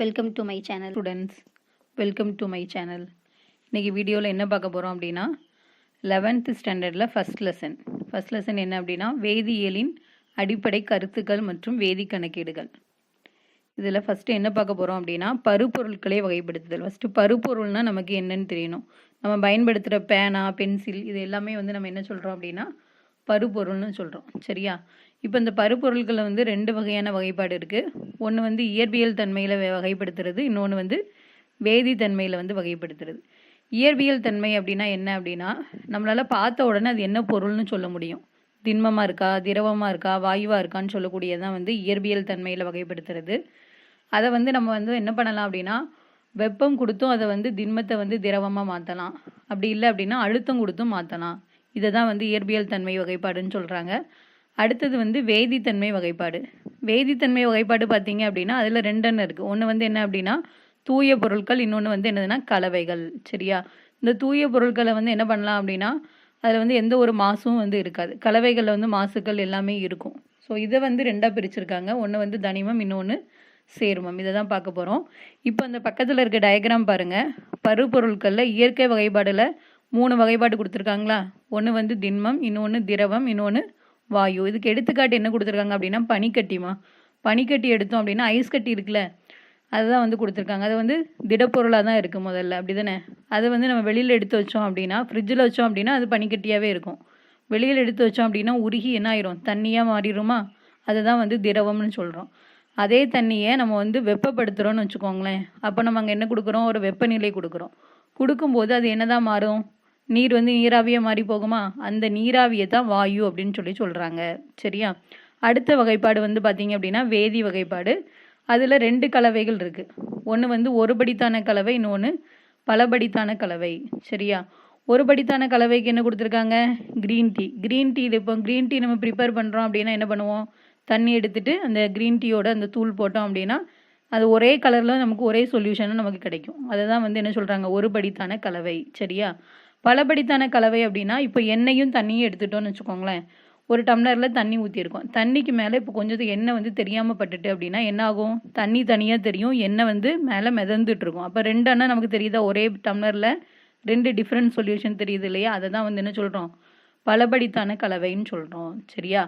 Welcome to my channel students welcome to my channel இன்றைக்கி வீடியோவில் என்ன பார்க்க போகிறோம் அப்படின்னா லெவன்த்து ஸ்டாண்டர்டில் ஃபஸ்ட் லெசன் ஃபஸ்ட் லெசன் என்ன அப்படின்னா வேதியியலின் அடிப்படை கருத்துக்கள் மற்றும் வேதி கணக்கீடுகள். இதில் ஃபஸ்ட்டு என்ன பார்க்க போகிறோம் அப்படின்னா பருப்பொருட்களை வகைப்படுத்துதல். ஃபஸ்ட்டு பருப்பொருள்னால் நமக்கு என்னன்னு தெரியணும். நம்ம பயன்படுத்துகிற பேனா பென்சில் இது எல்லாமே வந்து நம்ம என்ன சொல்கிறோம் அப்படின்னா பருப்பொருள்னு சொல்கிறோம் சரியா? இப்போ இந்த பருப்பொருட்களில் வந்து ரெண்டு வகையான வகைப்பாடு இருக்குது ஒன்று வந்து இயற்பியல் தன்மையில் வகைப்படுத்துறது. இன்னொன்று வந்து வேதி தன்மையில் வந்து வகைப்படுத்துறது. இயற்பியல் தன்மை அப்படின்னா என்ன அப்படின்னா நம்மளால் பார்த்த உடனே அது என்ன பொருள்னு சொல்ல முடியும். திண்மமாக இருக்கா திரவமாக இருக்கா வாயுவாக இருக்கான்னு சொல்லக்கூடியதான் வந்து இயற்பியல் தன்மையில் வகைப்படுத்துறது. அதை வந்து நம்ம வந்து என்ன பண்ணலாம் அப்படின்னா வெப்பம் கொடுத்தும் அதை வந்து திண்மத்தை வந்து திரவமாக மாற்றலாம் அப்படி இல்லை அப்படின்னா அழுத்தம் கொடுத்தும் மாற்றலாம் இதை தான் வந்து இயற்பியல் தன்மை வகைப்பாடுன்னு சொல்கிறாங்க அடுத்தது வந்து வேதித்தன்மை வகைப்பாடு. வேதித்தன்மை வகைப்பாடு பார்த்தீங்க அப்படின்னா அதில் ரெண்டெண்ணம் இருக்குது ஒன்று வந்து என்ன அப்படின்னா தூய பொருட்கள் இன்னொன்று வந்து என்னதுன்னா கலவைகள். சரியா? இந்த தூய பொருட்களை வந்து என்ன பண்ணலாம் அப்படின்னா அதில் வந்து எந்த ஒரு மாசும் வந்து இருக்காது. கலவைகளில் வந்து மாசுக்கள் எல்லாமே இருக்கும். ஸோ இதை வந்து ரெண்டாக பிரிச்சிருக்காங்க. ஒன்று வந்து தனிமம் இன்னொன்று சேர்மம். இதை தான் பார்க்க போகிறோம் இப்போ அந்த பக்கத்தில் இருக்க டயக்ராம் பாருங்கள் பருப்பொருட்களில் இயற்கை வகைப்பாடில் மூணு வகைப்பாடு கொடுத்துருக்காங்களா? ஒன்று வந்து திண்மம் இன்னொன்று திரவம் இன்னொன்று வாயு இதுக்கு எடுத்துக்காட்டு என்ன கொடுத்துருக்காங்க அப்படின்னா பனிக்கட்டிமா பனிக்கட்டி எடுத்தோம் அப்படின்னா ஐஸ் கட்டி இருக்குல்ல அதுதான் வந்து கொடுத்துருக்காங்க. அது வந்து திடப்பொருளாக தான் இருக்குது முதல்ல அப்படி தானே அதை வந்து நம்ம வெளியில் எடுத்து வச்சோம் அப்படின்னா ஃப்ரிட்ஜில் வச்சோம் அப்படின்னா அது பனிக்கட்டியாகவே இருக்கும். வெளியில் எடுத்து வச்சோம் அப்படின்னா உருகி என்ன ஆயிரும்? தண்ணியாக மாறிடுமா? அதை தான் வந்து திரவம்னு சொல்கிறோம் அதே தண்ணியை நம்ம வந்து வெப்பப்படுத்துகிறோம்னு வச்சுக்கோங்களேன். அப்போ நம்ம அங்கே என்ன கொடுக்குறோம்? ஒரு வெப்பநிலை கொடுக்குறோம். கொடுக்கும்போது அது என்னதான் மாறும்? நீர் வந்து நீராவியாக மாறி போகுமா? அந்த நீராவியை தான் வாயு அப்படின்னு சொல்லி சொல்கிறாங்க சரியா? அடுத்த வகைப்பாடு வந்து பார்த்தீங்க அப்படின்னா வேதி வகைப்பாடு. அதில் ரெண்டு கலவைகள் இருக்குது ஒன்று வந்து ஒரு படித்தான கலவை இன்னொன்று பலபடித்தான கலவை. சரியா? ஒரு படித்தான கலவைக்கு என்ன கொடுத்துருக்காங்க? க்ரீன் டீ க்ரீன் டீ இப்போ க்ரீன் டீ நம்ம ப்ரிப்பேர் பண்ணுறோம் அப்படின்னா என்ன பண்ணுவோம்? தண்ணி எடுத்துட்டு அந்த க்ரீன் டீயோட அந்த தூள் போட்டோம் அப்படின்னா அது ஒரே கலரில் நமக்கு ஒரே சொல்யூஷனும் நமக்கு கிடைக்கும். அதை தான் வந்து என்ன சொல்கிறாங்க ஒரு படித்தான கலவை. சரியா? பலபடித்தான கலவை அப்படின்னா இப்போ எண்ணெயும் தண்ணியும் எடுத்துட்டோம்னு வச்சுக்கோங்களேன். ஒரு டம்ளரில் தண்ணி ஊற்றிருக்கோம் தண்ணிக்கு மேலே இப்போ கொஞ்சம் எண்ணெய் வந்து தெரியாமல் பட்டுட்டு அப்படின்னா என்ன ஆகும்? தண்ணி தனியாக தெரியும். எண்ணெய் வந்து மேலே மிதந்துட்டுருக்கும் அப்போ ரெண்டு அண்ணா நமக்கு தெரியுதா? ஒரே டம்ளரில் ரெண்டு டிஃப்ரெண்ட் சொல்யூஷன் தெரியுது இல்லையா? அதை தான் வந்து என்ன சொல்கிறோம் பலபடித்தான கலவைன்னு சொல்கிறோம் சரியா?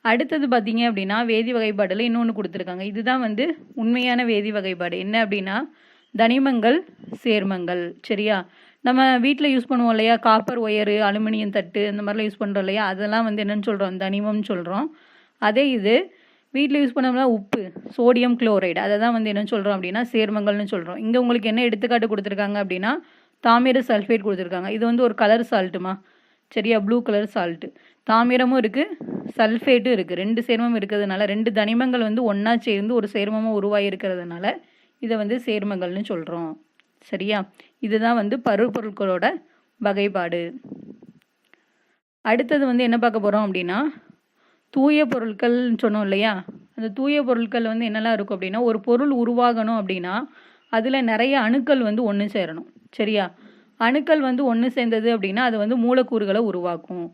அடுத்தது பார்த்தீங்க அப்படின்னா வேதி வகைப்பாடில் இன்னொன்று கொடுத்துருக்காங்க. இதுதான் வந்து உண்மையான வேதி வகைப்பாடு. என்ன அப்படின்னா தனிமங்கள் சேர்மங்கள். சரியா? நம்ம வீட்டில் யூஸ் பண்ணுவோம் இல்லையா? காப்பர் ஒயரு அலுமினியம் தட்டு இந்த மாதிரிலாம் யூஸ் பண்ணுறோம் இல்லையா? அதெல்லாம் வந்து என்னென்னு சொல்கிறோம் தனிமம்னு சொல்கிறோம் அதே இது வீட்டில் யூஸ் பண்ணோம்னா உப்பு சோடியம் குளோரைடு அதை தான் வந்து என்ன சொல்கிறோம் அப்படின்னா சேர்மங்கள்னு சொல்கிறோம் இங்கே உங்களுக்கு என்ன எடுத்துக்காட்டு கொடுத்துருக்காங்க அப்படின்னா தாமிர சல்ஃபேட் கொடுத்துருக்காங்க. இது வந்து ஒரு கலர் சால்ட்டுமா சரியா? ப்ளூ கலர் சால்ட்டு தாமிரமும் இருக்குது சல்ஃபேட்டும் இருக்குது ரெண்டு சேர்மம் இருக்கிறதுனால ரெண்டு தனிமங்கள் வந்து ஒன்றா சேர்ந்து ஒரு சேர்மமாக உருவாகி இருக்கிறதுனால இதை வந்து சேர்மங்கள்னு சொல்கிறோம் சரியா? இதுதான் வந்து பருப்பொருட்களோட வகைப்பாடு. அடுத்தது வந்து என்ன பார்க்க போகிறோம் அப்படின்னா தூய பொருட்கள்னு சொன்னோம் இல்லையா? அந்த தூய பொருட்கள் வந்து என்னெல்லாம் இருக்கும் அப்படின்னா ஒரு பொருள் உருவாகணும் அப்படின்னா அதில் நிறைய அணுக்கள் வந்து ஒன்று சேரணும். சரியா? அணுக்கள் வந்து ஒன்று சேர்ந்தது அப்படின்னா அது வந்து மூலக்கூறுகளை உருவாக்கும்.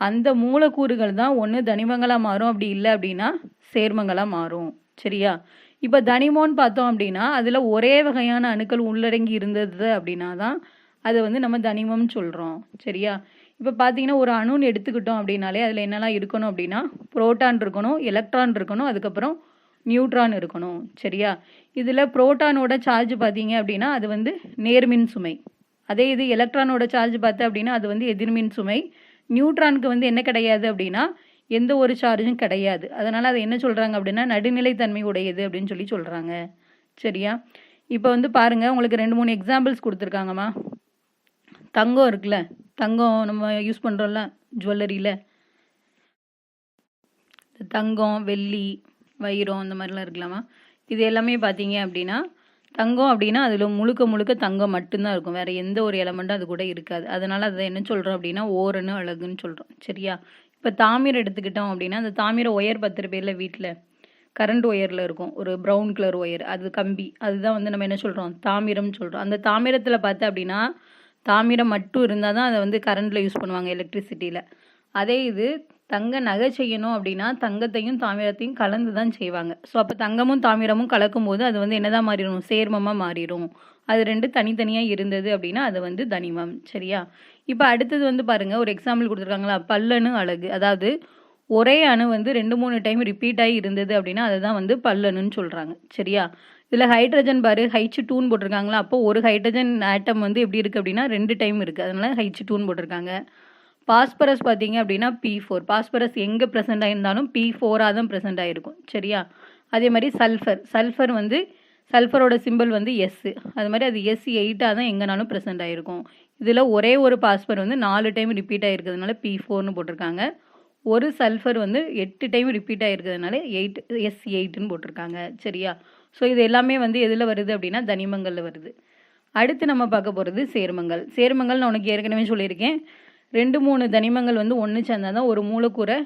அந்த மூலக்கூறுகள் தான் ஒன்று தனிமங்களாக மாறும் அப்படி இல்லை அப்படின்னா சேர்மங்களாக மாறும். சரியா? இப்போ தனிமோன்னு பார்த்தோம் அப்படின்னா அதில் ஒரே வகையான அணுக்கள் உள்ளடங்கி இருந்தது அப்படின்னா தான் அதை வந்து நம்ம தனிமம்னு சொல்கிறோம் சரியா? இப்போ பார்த்தீங்கன்னா ஒரு அணுன்னு எடுத்துக்கிட்டோம் அப்படின்னாலே அதில் என்னெல்லாம் இருக்கணும் அப்படின்னா புரோட்டான் இருக்கணும் எலக்ட்ரான் இருக்கணும் அதுக்கப்புறம் நியூட்ரான் இருக்கணும். சரியா? இதில் புரோட்டானோட சார்ஜ் பார்த்தீங்க அப்படின்னா அது வந்து நேர்மின் சுமை. அதே இது எலக்ட்ரானோட சார்ஜ் பார்த்து அப்படின்னா அது வந்து எதிர்மின் சுமை. நியூட்ரானுக்கு வந்து என்ன கிடையாது அப்படின்னா எந்த ஒரு சார்ஜும் கிடையாது. அதனால் அதை என்ன சொல்கிறாங்க அப்படின்னா நடுநிலைத்தன்மை உடையது அப்படின்னு சொல்லி சொல்கிறாங்க சரியா? இப்போ வந்து பாருங்கள் உங்களுக்கு ரெண்டு மூணு எக்ஸாம்பிள்ஸ் கொடுத்துருக்காங்கம்மா. தங்கம் இருக்குல்ல தங்கம் நம்ம யூஸ் பண்ணுறோம்ல ஜுவல்லரியில் தங்கம் வெள்ளி வைரம் இந்த மாதிரிலாம் இருக்கலாமா இது எல்லாமே பார்த்தீங்க அப்படின்னா தங்கம் அப்படின்னா அதில் முழுக்க முழுக்க தங்கம் மட்டும்தான் இருக்கும். வேறு எந்த ஒரு எலமெண்ட்டும் அது கூட இருக்காது. அதனால் அதை என்ன சொல்கிறோம் அப்படின்னா ஓரன்னு அழகுன்னு சொல்கிறோம் சரியா? இப்போ தாமிரம் எடுத்துக்கிட்டோம் அப்படின்னா அந்த தாமிர ஒயர் பத்து பேரில் வீட்டில் கரண்ட் ஒயரில் இருக்கும். ஒரு ப்ரௌன் கலர் ஒயர். அது கம்பி. அதுதான் வந்து நம்ம என்ன சொல்கிறோம் தாமிரம்னு சொல்கிறோம் அந்த தாமிரத்தில் பார்த்து அப்படின்னா தாமிரம் மட்டும் இருந்தால் தான் அதை வந்து கரண்டில் யூஸ் பண்ணுவாங்க எலக்ட்ரிசிட்டியில் அதே இது தங்க நகை செய்யணும் அப்படின்னா தங்கத்தையும் தாமிரத்தையும் கலந்து தான் செய்வாங்க. ஸோ அப்போ தங்கமும் தாமிரமும் கலக்கும்போது அது வந்து என்னதான் மாறிடும்? சேர்மமாக மாறிடும். அது ரெண்டு தனித்தனியாக இருந்தது அப்படின்னா அது வந்து தனிமம் சரியா? இப்போ அடுத்தது வந்து பாருங்கள் ஒரு எக்ஸாம்பிள் கொடுத்துருக்காங்களா? பல்லணு அழகு. அதாவது ஒரே அணு வந்து ரெண்டு மூணு டைம் ரிப்பீட் ஆகி இருந்தது அப்படின்னா அதுதான் வந்து பல்லணுன்னு சொல்கிறாங்க சரியா? இதில் ஹைட்ரஜன் பாரு ஹைச் டூன் போட்டிருக்காங்களா? அப்போ ஒரு ஹைட்ரஜன் ஆட்டம் வந்து எப்படி இருக்குது அப்படின்னா ரெண்டு டைம் இருக்குது அதனால ஹைச் டூன் போட்டிருக்காங்க. பாஸ்பரஸ் பார்த்தீங்க அப்படின்னா பி ஃபோர் பாஸ்பரஸ் எங்கே ப்ரெசென்ட் ஆகியிருந்தாலும் பி ஃபோராக தான் ப்ரெசென்ட் ஆகிருக்கும் சரியா? அதே மாதிரி சல்ஃபர் சல்ஃபர் வந்து சல்ஃபரோட சிம்பிள் வந்து எஸ் அது மாதிரி அது எஸ் எயிட்டாக தான் எங்கேனாலும் ப்ரெசென்ட் ஆகிருக்கும் இதில் ஒரே ஒரு பாஸ்பர் வந்து நாலு டைம் ரிப்பீட் ஆகிருக்கிறதுனால பி ஃபோர்னு போட்டிருக்காங்க. ஒரு சல்ஃபர் வந்து எட்டு டைம் ரிப்பீட் ஆகிருக்கிறதுனால எயிட் எஸ் எயிட்டுன்னு போட்டிருக்காங்க. சரியா? ஸோ இது எல்லாமே வந்து எதில் வருது அப்படின்னா தனிமங்களில் வருது. அடுத்து நம்ம பார்க்க போகிறது சேர்மங்கள். சேர்மங்கள் நான் உனக்கு ஏற்கனவே சொல்லியிருக்கேன். ரெண்டு மூணு தனிமங்கள் வந்து ஒன்று சேர்ந்தா தான் ஒரு மூலக்கூறை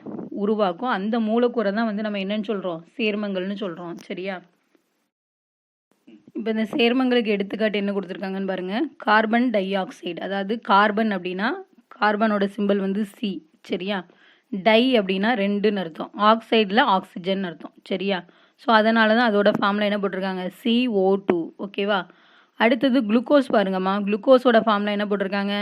உருவாக்கும். அந்த மூலக்கூறை தான் வந்து நம்ம என்னன்னு சொல்கிறோம் சேர்மங்கள்னு சொல்கிறோம் சரியா? இப்போ இந்த சேர்மங்களுக்கு எடுத்துக்காட்டு என்ன கொடுத்துருக்காங்கன்னு பாருங்கள் கார்பன் டை ஆக்சைடு அதாவது கார்பன் அப்படின்னா கார்பனோட சிம்பிள் வந்து சி சரியா? டை அப்படின்னா ரெண்டுன்னு அர்த்தம். ஆக்சைடில் ஆக்சிஜன் அர்த்தம் சரியா? ஸோ அதனால தான் அதோட ஃபார்மில் என்ன போட்டிருக்காங்க? சிஓ டூ ஓகேவா அடுத்தது குளுக்கோஸ் பாருங்கம்மா. குளுக்கோஸோட ஃபார்மில் என்ன போட்டிருக்காங்க?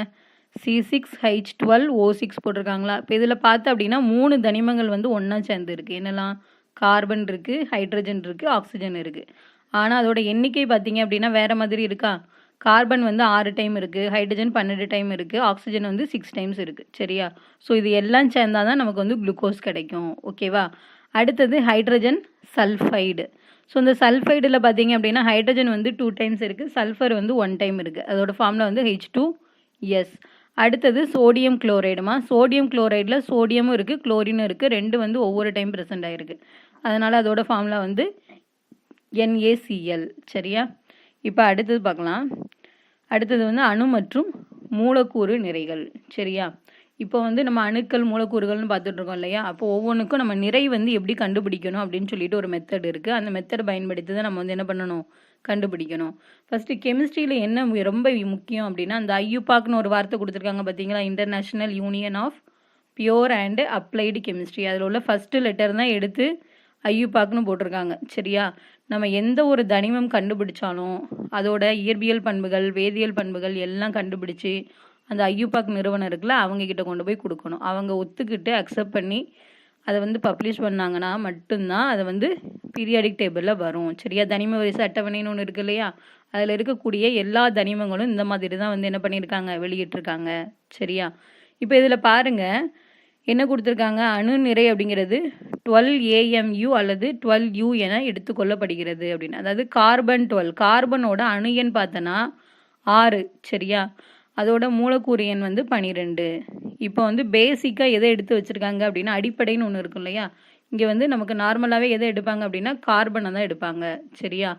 C six H twelve O six போட்டிருக்காங்களா? இப்போ இதில் பார்த்து அப்படின்னா மூணு தனிமங்கள் வந்து ஒன்றா சேர்ந்து இருக்குது என்னெல்லாம்? கார்பன் இருக்குது ஹைட்ரஜன் இருக்குது ஆக்சிஜன் இருக்குது ஆனால் அதோட எண்ணிக்கை பார்த்தீங்க அப்படின்னா வேறு மாதிரி இருக்கா? கார்பன் வந்து ஆறு டைம் இருக்குது ஹைட்ரஜன் பன்னெண்டு டைம் இருக்குது ஆக்சிஜன் வந்து சிக்ஸ் டைம்ஸ் இருக்குது சரியா? ஸோ இது எல்லாம் சேர்ந்தாதான் தான் நமக்கு வந்து குளுக்கோஸ் கிடைக்கும் ஓகேவா அடுத்தது ஹைட்ரஜன் சல்ஃபைடு. ஸோ இந்த சல்ஃபைடில் பார்த்தீங்க அப்படின்னா ஹைட்ரஜன் வந்து டூ டைம்ஸ் இருக்குது சல்ஃபர் வந்து ஒன் டைம் இருக்குது அதோட ஃபார்மில் வந்து ஹெச் டூ எஸ் அடுத்தது சோடியம் குளோரைடுமா சோடியம் குளோரைடில் சோடியமும் இருக்குது குளோரினும் இருக்குது ரெண்டு வந்து ஒவ்வொரு டைம் ப்ரெசென்ட் ஆகிருக்கு அதனால் அதோட ஃபார்முலா வந்து என்ஏசிஎல் சரியா? இப்போ அடுத்தது பார்க்கலாம். அடுத்தது வந்து அணு மற்றும் மூலக்கூறு நிறைகள். சரியா? இப்போ வந்து நம்ம அணுக்கள் மூலக்கூறுகள்னு பார்த்துட்டு இருக்கோம் இல்லையா? அப்போ ஒவ்வொன்றுக்கும் நம்ம நிறை வந்து எப்படி கண்டுபிடிக்கணும் அப்படின்னு சொல்லிட்டு ஒரு மெத்தட் இருக்குது அந்த மெத்தட் பயன்படுத்தி தான் நம்ம வந்து என்ன பண்ணணும்? கண்டுபிடிக்கணும். ஃபஸ்ட்டு கெமிஸ்ட்ரியில் என்ன ரொம்ப முக்கியம் அப்படின்னா அந்த ஐயூபாக்னு ஒரு வார்த்தை கொடுத்துருக்காங்க பார்த்தீங்களா? International union of pure and applied chemistry அதில் உள்ள ஃபஸ்ட்டு லெட்டர் தான் எடுத்து ஐயூபாக்னு போட்டிருக்காங்க. சரியா? நம்ம எந்த ஒரு தனிமம் கண்டுபிடிச்சாலும் அதோட இயற்பியல் பண்புகள் வேதியியல் பண்புகள் எல்லாம் கண்டுபிடிச்சு அந்த ஐயூபாக் நிறுவனம் இருக்குல்ல அவங்க கிட்ட கொண்டு போய் கொடுக்கணும். அவங்க ஒத்துக்கிட்டு அக்செப்ட் பண்ணி அதை வந்து பப்ளிஷ் பண்ணாங்கன்னா மட்டும்தான் அதை வந்து பீரியாடிக் டேபிளில் வரும். சரியா? தனிம வரிசை அட்டவணைன்னு ஒன்று இருக்கு இல்லையா? அதில் இருக்கக்கூடிய எல்லா தனிமங்களும் இந்த மாதிரி தான் வந்து என்ன பண்ணியிருக்காங்க? வெளியிட்டிருக்காங்க. சரியா? இப்போ இதில் பாருங்க என்ன கொடுத்துருக்காங்க? அணு நிறை அப்படிங்கிறது டுவெல் ஏஎம்யூ அல்லது டுவெல் யூ என எடுத்துக்கொள்ளப்படுகிறது அப்படின்னு. அதாவது கார்பன் டுவெல் கார்பனோட அணு எண் பார்த்தோன்னா ஆறு சரியா? அதோட மூலக்கூறு எண் வந்து பனிரெண்டு. இப்போ வந்து பேசிக்காக எதை எடுத்து வச்சுருக்காங்க அப்படின்னா அடிப்படைன்னு ஒன்று இருக்கும் இல்லையா? இங்கே வந்து நமக்கு நார்மலாகவே எதை எடுப்பாங்க அப்படின்னா கார்பனை தான் எடுப்பாங்க சரியா?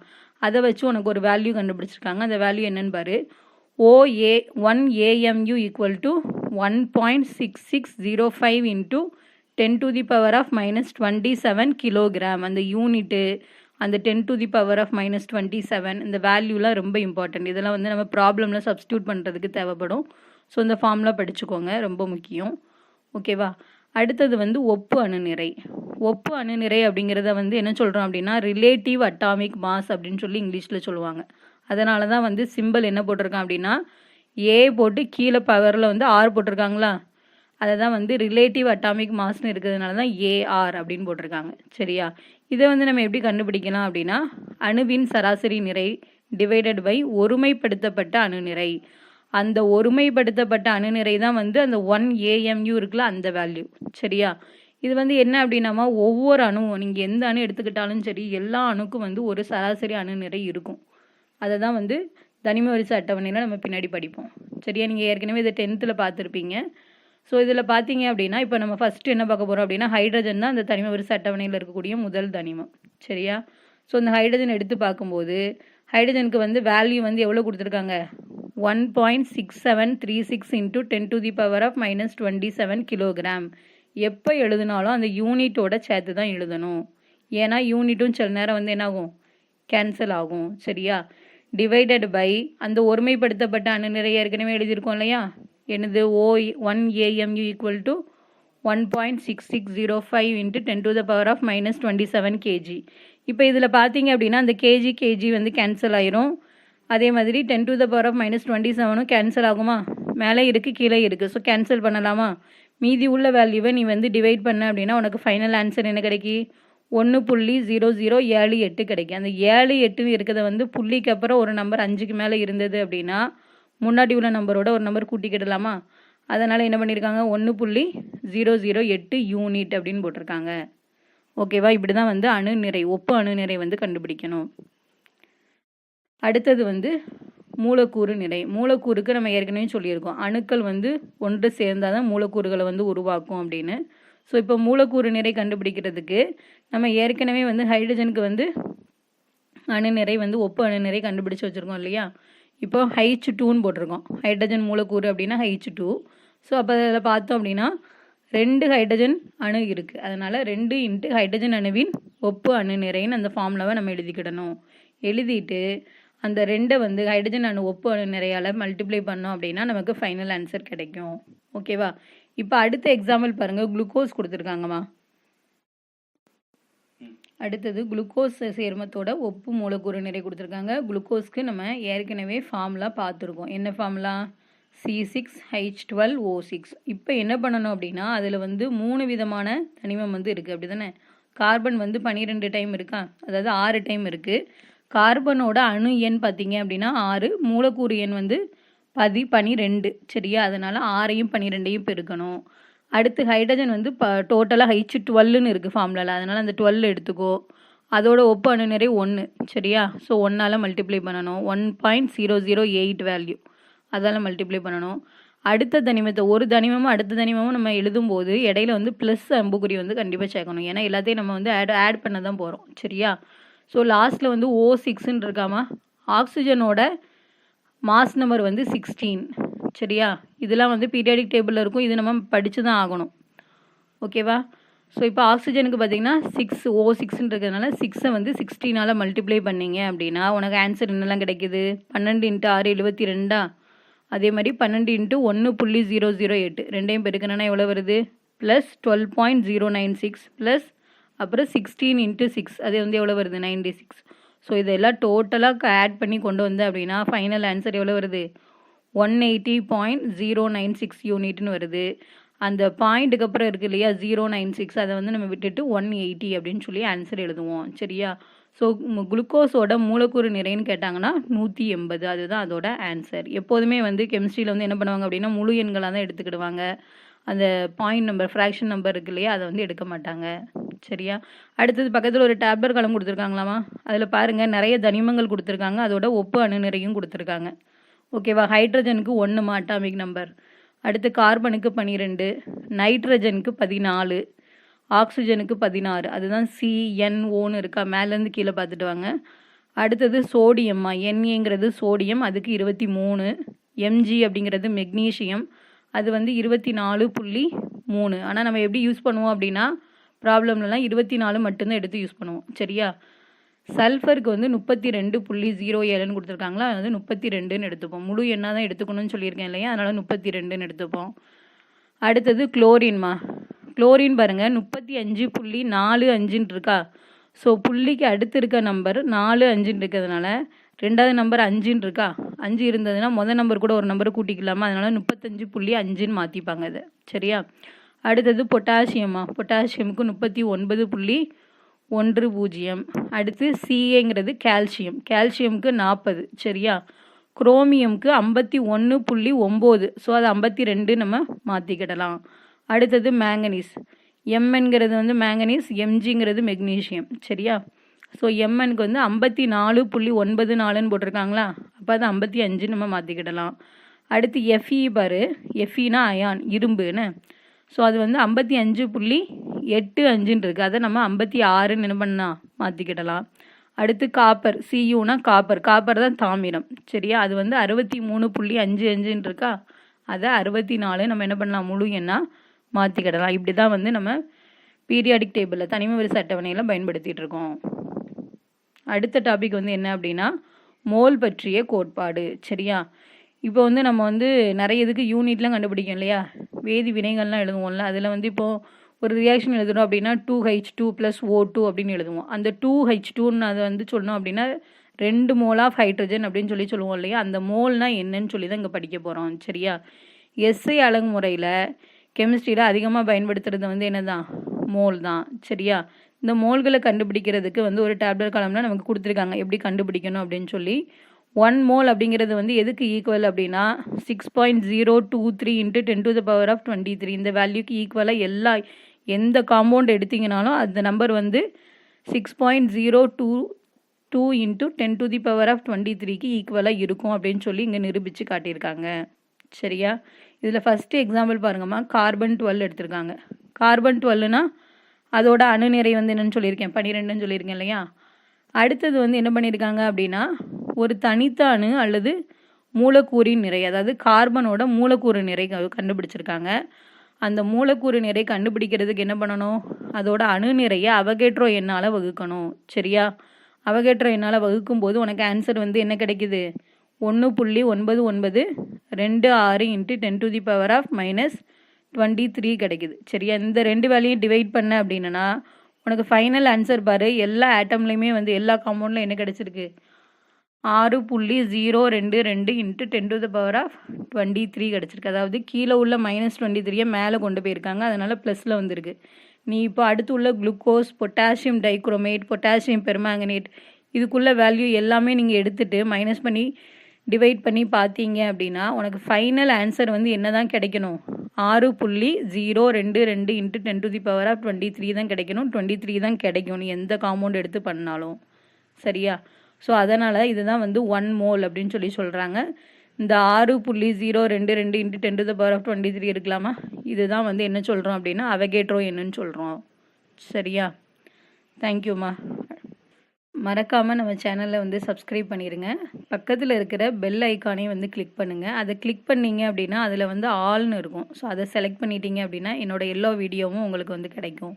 அதை வச்சு உனக்கு ஒரு வேல்யூ கண்டுபிடிச்சிருக்காங்க. அந்த வேல்யூ என்னன்னு பாரு. OA one AMU equal to one point six six zero five into ten to the power of minus twenty seven kilogram அந்த யூனிட்டு அந்த ten to the power of minus twenty seven இந்த வேல்யூலாம் ரொம்ப important இதெல்லாம் வந்து நம்ம ப்ராப்ளமில் substitute பண்ணுறதுக்கு தேவைப்படும். ஸோ இந்த ஃபார்ம்லாம் படிச்சுக்கோங்க ரொம்ப முக்கியம். ஓகேவா அடுத்தது வந்து ஒப்பு அணுநிறை. ஒப்பு அணுநிறை அப்படிங்கிறத வந்து என்ன சொல்கிறோம் அப்படின்னா ரிலேட்டிவ் அட்டாமிக் மாஸ் அப்படின்னு சொல்லி இங்கிலீஷில் சொல்லுவாங்க. அதனால தான் வந்து சிம்பிள் என்ன போட்டிருக்கான் அப்படின்னா ஏ போட்டு கீழே பவரில் வந்து ஆர் போட்டிருக்காங்களா? அதை தான் வந்து ரிலேட்டிவ் அட்டாமிக் மாஸ்னு இருக்கிறதுனால தான் ஏஆர் அப்படின்னு போட்டிருக்காங்க. சரியா? இதை வந்து நம்ம எப்படி கண்டுபிடிக்கலாம் அப்படின்னா அணுவின் சராசரி நிறை டிவைடட் பை ஒருமைப்படுத்தப்பட்ட அணுநிறை. அந்த ஒருமைப்படுத்தப்பட்ட அணுநிறை தான் வந்து அந்த ஒன் ஏஎம்யூ இருக்குல்ல அந்த வேல்யூ சரியா? இது வந்து என்ன அப்படின்னாமா ஒவ்வொரு அணுவும் நீங்கள் எந்த அணு எடுத்துக்கிட்டாலும் சரி எல்லா அணுக்கும் வந்து ஒரு சராசரி அணுநிறை இருக்கும். அதை தான் வந்து தனிம வரிசை அட்டவணையில் நம்ம பின்னாடி படிப்போம். சரியா? நீங்கள் ஏற்கனவே இதை டென்த்தில் பார்த்துருப்பீங்க. ஸோ இதில் பார்த்தீங்க அப்படின்னா இப்போ நம்ம ஃபஸ்ட்டு என்ன பார்க்க போகிறோம் அப்படின்னா ஹைட்ரஜன் தான் அந்த தனிம வரிசை அட்டவணையில் இருக்கக்கூடிய முதல் தனிமம். சரியா? ஸோ இந்த ஹைட்ரஜன் எடுத்து பார்க்கும்போது ஹைட்ரஜனுக்கு வந்து வேல்யூ வந்து எவ்வளோ கொடுத்துருக்காங்க? One point six seven three six into ten to the power of minus twenty seven kilogram எப்போ எழுதினாலும் அந்த யூனிட்டோட சேர்த்து தான் எழுதணும். ஏன்னா யூனிட்டும் சில நேரம் வந்து என்னாகும்? கேன்சல் ஆகும். சரியா? டிவைடட் பை அந்த ஒருமைப்படுத்தப்பட்ட அணுநிறை ஏற்கனவே எழுதியிருக்கோம் இல்லையா? என்னது? ஓ one AMU equal to one point six six zero five into ten to the power of minus twenty seven KG இப்போ இதில் பார்த்தீங்க அப்படின்னா அந்த கேஜி கேஜி வந்து கேன்சல் ஆயிரும். அதே மாதிரி ten to the power of minus twenty செவனும் cancel ஆகுமா? மேலே இருக்குது கீழே இருக்குது ஸோ கேன்சல் பண்ணலாமா? மீதி உள்ள வேல்யூவை நீ வந்து டிவைட் பண்ண அப்படின்னா உனக்கு ஃபைனல் ஆன்சர் என்ன கிடைக்கி? ஒன்று புள்ளி ஜீரோ ஜீரோ ஏழு எட்டு கிடைக்கும். அந்த ஏழு எட்டுன்னு இருக்கிறத வந்து புள்ளிக்கு அப்புறம் ஒரு நம்பர் அஞ்சுக்கு மேலே இருந்தது அப்படின்னா முன்னாடி உள்ள நம்பரோட ஒரு நம்பர் கூட்டிக்கிடலாமா? அதனால் என்ன பண்ணியிருக்காங்க ஒன்று புள்ளி ஜீரோ ஜீரோ எட்டு யூனிட் அப்படின்னு போட்டிருக்காங்க. ஓகேவா இப்படி தான் வந்து அணு நிறை ஒப்பு அணு நிறை வந்து கண்டுபிடிக்கணும். அடுத்தது வந்து மூலக்கூறு நிறை. மூலக்கூறுக்கு நம்ம ஏற்கனவே சொல்லியிருக்கோம். அணுக்கள் வந்து ஒன்று சேர்ந்தால் தான் மூலக்கூறுகளை வந்து உருவாக்கும் அப்படின்னு. ஸோ இப்போ மூலக்கூறு நிறை கண்டுபிடிக்கிறதுக்கு நம்ம ஏற்கனவே வந்து ஹைட்ரஜனுக்கு வந்து அணு நிறை வந்து ஒப்பு அணுநிறை கண்டுபிடிச்சு வச்சுருக்கோம் இல்லையா? இப்போ ஹைச் டூன்னு போட்டிருக்கோம். ஹைட்ரஜன் மூலக்கூறு அப்படின்னா ஹைச் டூ ஸோ அப்போ அதில் பார்த்தோம் அப்படின்னா ரெண்டு ஹைட்ரஜன் அணு இருக்குது அதனால் ரெண்டு இன்ட்டு ஹைட்ரஜன் அணுவின் ஒப்பு அணு நிறைன்னு அந்த ஃபார்முலாவை நம்ம எழுதிக்கிடணும். எழுதிட்டு அந்த ரெண்டை வந்து ஹைட்ரஜன் அணு ஒப்பு அணு நிறையால் மல்டிப்ளை பண்ணோம் அப்படின்னா நமக்கு ஃபைனல் ஆன்சர் கிடைக்கும். ஓகேவா இப்போ அடுத்த எக்ஸாம்பிள் பாருங்கள் குளுக்கோஸ் கொடுத்துருக்காங்கம்மா. அடுத்தது குளுக்கோஸ் சேர்மத்தோட ஒப்பு மூலக்கூறு நிறை கொடுத்துருக்காங்க. குளுக்கோஸ்க்கு நம்ம ஏற்கனவே ஃபார்முலா பார்த்துருக்கோம். என்ன formula C six H twelve O six இப்போ என்ன பண்ணணும் அப்படின்னா அதில் வந்து மூணு விதமான தனிமம் வந்து இருக்குது அப்படி தானே கார்பன் வந்து பன்னிரெண்டு டைம் இருக்கா? அதாவது ஆறு டைம் இருக்குது கார்பனோட அணு எண் பார்த்தீங்க அப்படின்னா ஆறு. மூலக்கூறு எண் வந்து பதி பனிரெண்டு. சரியா? அதனால் ஆறையும் பன்னிரெண்டையும் பெருக்கணும். அடுத்து ஹைட்ரஜன் வந்து இப்போ டோட்டலாக ஹைச்சு டுவெல்லுன்னு இருக்குது ஃபார்முலாவில் அதனால் அந்த டுவெல் எடுத்துக்கோ. அதோட ஒப்பு அணுநிறை ஒன்று சரியா? ஸோ ஒன்றால் மல்டிப்ளை பண்ணணும். One point zero zero eight value அதால் மல்டிப்ளை பண்ணணும். அடுத்த தனிமத்தை ஒரு தனிமமும் அடுத்த தனிமமும் நம்ம எழுதும்போது இடையில வந்து ப்ளஸ் அம்புக்குறி வந்து கண்டிப்பாக சேர்க்கணும். ஏன்னா எல்லாத்தையும் நம்ம வந்து ஆட் ஆட் பண்ண தான் போகிறோம் சரியா? ஸோ லாஸ்ட்டில் வந்து ஓ சிக்ஸ்ன்னு இருக்காமா? ஆக்சிஜனோட மாஸ் நம்பர் வந்து சிக்ஸ்டீன் சரியா? இதெல்லாம் வந்து பீரியாடிக் டேபிளில் இருக்கும். இது நம்ம படித்து தான் ஆகணும் ஓகேவா ஸோ இப்போ ஆக்சிஜனுக்கு பார்த்தீங்கன்னா சிக்ஸ் ஓ சிக்ஸ்ன்னு இருக்கிறதுனால சிக்ஸை வந்து சிக்ஸ்டீனால் மல்டிப்ளை பண்ணீங்க அப்படின்னா உனக்கு ஆன்சர் என்னெல்லாம் கிடைக்குது? பன்னெண்டு இன்ட்டு ஆறு எழுபத்தி ரெண்டா? அதே மாதிரி பன்னெண்டு இன்ட்டு ஒன்று புள்ளி ஜீரோ ஜீரோ எட்டு. ரெண்டையும் பெருக்கணும்னா எவ்வளோ வருது? Plus twelve point zero nine six plus அப்புறம் சிக்ஸ்டீன் இன்ட்டு சிக்ஸ் அது வந்து எவ்வளோ வருது? நைன்டி சிக்ஸ் ஸோ இதெல்லாம் டோட்டலாக ஆட் பண்ணி கொண்டு வந்தேன் அப்படின்னா ஃபைனல் ஆன்சர் எவ்வளோ வருது? One eighty point zero nine six யூனிட்னு வருது. அந்த பாயிண்ட்டுக்கு அப்புறம் இருக்குது இல்லையா ஜீரோ நைன் சிக்ஸ் அதை வந்து நம்ம விட்டுட்டு ஒன் எயிட்டி அப்படின்னு சொல்லி ஆன்சர் எழுதுவோம். சரியா? ஸோ குளுக்கோஸோட மூலக்கூறு நிறைன்னு கேட்டாங்கன்னா நூற்றி எண்பது. அதுதான் அதோட ஆன்சர் எப்போதுமே வந்து கெமிஸ்ட்ரியில் வந்து என்ன பண்ணுவாங்க அப்படின்னா முழு எண்களாக தான் எடுத்துக்கிடுவாங்க. அந்த பாயிண்ட் நம்பர் ஃப்ராக்ஷன் நம்பர் இருக்கு இல்லையா அதை வந்து எடுக்க மாட்டாங்க. சரியா? அடுத்தது பக்கத்தில் ஒரு டேப்லர் கலம் கொடுத்துருக்காங்களாமா? அதில் பாருங்கள் நிறைய தனிமங்கள் கொடுத்துருக்காங்க. அதோட ஒப்பு அணு நிறையும் கொடுத்துருக்காங்க. ஓகேவா? ஹைட்ரஜனுக்கு ஒன்றுமா அட்டாமிக் நம்பர் அடுத்து கார்பனுக்கு பன்னிரெண்டு நைட்ரஜனுக்கு பதினாலு ஆக்சிஜனுக்கு பதினாறு. அதுதான் சிஎன்ஓன்னு இருக்கா? மேலேருந்து கீழே பார்த்துட்டு வாங்க. அடுத்தது சோடியம்மா என்ஏங்கிறது சோடியம் அதுக்கு இருபத்தி மூணு. எம்ஜி அப்படிங்கிறது மெக்னீஷியம் அது வந்து இருபத்தி நாலு புள்ளி மூணு. ஆனால் நம்ம எப்படி யூஸ் பண்ணுவோம் அப்படின்னா ப்ராப்ளம்லலாம் இருபத்தி நாலு மட்டும்தான் எடுத்து யூஸ் பண்ணுவோம். சரியா? சல்ஃபருக்கு வந்து முப்பத்தி ரெண்டு புள்ளி ஜீரோ ஏழுன்னு கொடுத்துருக்காங்களா? அது வந்து முப்பத்தி ரெண்டுன்னு எடுத்துப்போம். முழு எண்ணாக தான் எடுத்துக்கணும்னு சொல்லியிருக்கேன் இல்லையா? அதனால் முப்பத்தி ரெண்டுன்னு எடுத்துப்போம். அடுத்தது குளோரின்மா குளோரின் பாருங்கள் முப்பத்தி அஞ்சு புள்ளி நாலு அஞ்சுன்னு இருக்கா? ஸோ புள்ளிக்கு அடுத்து இருக்க நம்பர் நாலு அஞ்சுன்னு இருக்கிறதுனால ரெண்டாவது நம்பர் அஞ்சுன்னு இருக்கா? அஞ்சு இருந்ததுன்னா முதல் நம்பர் கூட ஒரு நம்பர் கூட்டிக்கலாமா? அதனால் முப்பத்தஞ்சு புள்ளி அஞ்சுன்னு மாற்றிப்பாங்க அது சரியா? அடுத்தது பொட்டாசியமா பொட்டாசியமுக்கு முப்பத்தி ஒன்பது புள்ளி ஒன்று பூஜ்ஜியம். அடுத்து சிஏங்கிறது கால்சியம் கால்சியமுக்கு நாற்பது சரியா? குரோமியமுக்கு ஐம்பத்தி ஒன்று புள்ளி ஒம்பது. ஸோ அது ஐம்பத்தி ரெண்டு நம்ம மாற்றிக்கிடலாம் அடுத்தது மேங்கனீஸ் எம்என்கிறது வந்து மேங்கனீஸ் எம்ஜிங்கிறது மெக்னீஷியம் சரியா? ஸோ எம்எனுக்கு வந்து ஐம்பத்தி நாலு புள்ளி ஒன்பது நாலுன்னு போட்டிருக்காங்களா? அப்போ அது ஐம்பத்தி அஞ்சு நம்ம மாற்றிக்கிடலாம் அடுத்து எஃப்இ பாரு. எஃப்இனா அயான் இரும்புன்னு ஸோ அது வந்து ஐம்பத்தி அஞ்சு புள்ளி எட்டு அஞ்சுன்னு இருக்குது அதை நம்ம ஐம்பத்தி ஆறுன்னு என்ன பண்ணலாம் மாற்றிக்கிடலாம் அடுத்து காப்பர் சியூனா காப்பர். காப்பர் தான் தாமிரம். சரியா? அது வந்து அறுபத்தி மூணு புள்ளி அஞ்சு அஞ்சுன்னு இருக்கா? அதை அறுபத்தி நாலு நம்ம என்ன பண்ணலாம்? முழு எண்ணாக மாற்றிக்கிடலாம் இப்படி தான் வந்து நம்ம பீரியாடிக் டேபிளில் தனிம வரிசை அட்டவணையில் பயன்படுத்திகிட்டு இருக்கோம். அடுத்த டாபிக் வந்து என்ன அப்படின்னா மோல் பற்றிய கோட்பாடு. சரியா? இப்போ வந்து நம்ம வந்து நிறைய இதுக்கு யூனிட்லாம் கண்டுபிடிக்கும் இல்லையா? வேதி வினைகள்லாம் எழுதுவோம்ல. அதில் வந்து இப்போது ஒரு ரியாக்ஷன் எழுதுகிறோம் அப்படின்னா two H two plus O two அப்படின்னு எழுதுவோம். அந்த டூ ஹெச் டூன்னு அதை வந்து சொல்லணும் அப்படின்னா ரெண்டு மோல் ஆஃப் ஹைட்ரஜன் அப்படின்னு சொல்லி சொல்லுவோம் இல்லையா? அந்த மோல்னால் என்னன்னு சொல்லி தான் இங்கே படிக்க போகிறோம் சரியா? எஸ்ஐ அழகுமுறையில் கெமிஸ்ட்ரியில் அதிகமாக பயன்படுத்துறது வந்து என்னதான்? மோல் தான். சரியா? இந்த மோல்களை கண்டுபிடிக்கிறதுக்கு வந்து ஒரு டேப்லெட் காலம்னா நமக்கு கொடுத்துருக்காங்க. எப்படி கண்டுபிடிக்கணும் அப்படின்னு சொல்லி ஒன் மோல் அப்படிங்கிறது வந்து எதுக்கு ஈக்குவல் அப்படின்னா six point zero two three into ten to the power of twenty three இந்த வேல்யூக்கு ஈக்குவலாக எல்லா எந்த காம்பவுண்ட் எடுத்தீங்கனாலும் அந்த நம்பர் வந்து six point zero two two into ten to the power of twenty த்ரீக்கு ஈக்குவலாக இருக்கும் அப்படின்னு சொல்லி இங்கே நிரூபித்து காட்டியிருக்காங்க. சரியா? இதில் ஃபஸ்ட்டு எக்ஸாம்பிள் பாருங்கம்மா. கார்பன் டுவெல் எடுத்திருக்காங்க. கார்பன் டுவெல்னா அதோட அணுநிறை வந்து என்னென்னு சொல்லியிருக்கேன். பன்னிரெண்டுன்னு சொல்லியிருக்கேன் இல்லையா? அடுத்தது வந்து என்ன பண்ணியிருக்காங்க அப்படின்னா ஒரு தனித்த அணு அல்லது மூலக்கூறின் நிறை அதாவது கார்பனோட மூலக்கூறு நிறை கண்டுபிடிச்சிருக்காங்க. அந்த மூலக்கூறு நிறை கண்டுபிடிக்கிறதுக்கு என்ன பண்ணணும்? அதோட அணு நிறையை அவகேட்ரோ என்னால் வகுக்கணும். சரியா? அவகேட்ரோ என்னால் வகுக்கும் போது உனக்கு ஆன்சர் வந்து என்ன கிடைக்குது? ஒன்று புள்ளி ஒன்பது ஒன்பது ரெண்டு ஆறு into ten to the power of minus twenty three கிடைக்குது. சரியா? இந்த ரெண்டு வேலையும் டிவைட் பண்ண அப்படின்னா உனக்கு ஃபைனல் ஆன்சர் பாரு. எல்லா ஆட்டம்லேயுமே வந்து எல்லா காம்பவுண்டில் என்ன கிடைச்சிருக்கு? ஆறு புள்ளி ஜீரோ ரெண்டு ரெண்டு into ten to the power of twenty three கிடச்சிருக்கு. அதாவது கீழே உள்ள மைனஸ் டுவெண்ட்டி த்ரீயை மேலே கொண்டு போயிருக்காங்க. அதனால் ப்ளஸில் வந்திருக்கு. நீ இப்போ அடுத்து உள்ள glucose potassium dichromate potassium permanganate இதுக்குள்ள வேல்யூ எல்லாமே நீங்கள் எடுத்துட்டு மைனஸ் பண்ணி டிவைட் பண்ணி பார்த்தீங்க அப்படின்னா உனக்கு ஃபைனல் ஆன்சர் வந்து என்ன தான் கிடைக்கணும்? ஆறு புள்ளி ஜீரோ ரெண்டு ரெண்டு into ten to the power of twenty three தான் கிடைக்கணும். டுவெண்ட்டி த்ரீ தான் கிடைக்கும். நீ எந்த காம்பவுண்ட் எடுத்து பண்ணாலும். சரியா? ஸோ அதனால் இதுதான் வந்து ஒன் மோல் அப்படின்னு சொல்லி சொல்கிறாங்க இந்த ஆறு புள்ளி ஜீரோ ரெண்டு ரெண்டு into ten to the power of twenty three இருக்கலாமா? இதுதான் வந்து என்ன சொல்கிறோம் அப்படின்னா அவகேட்ரோ என்னன்னு சொல்கிறோம் சரியா? தேங்க்யூம்மா மறக்காமல் நம்ம சேனலில் வந்து சப்ஸ்கிரைப் பண்ணிடுங்க பக்கத்தில் இருக்கிற பெல் ஐக்கானே வந்து கிளிக் பண்ணுங்கள் அதை கிளிக் பண்ணீங்க அப்படின்னா அதில் வந்து ஆல்னு இருக்கும். ஸோ அதை செலக்ட் பண்ணிட்டீங்க அப்படின்னா என்னோடய எல்லா வீடியோவும் உங்களுக்கு வந்து கிடைக்கும்.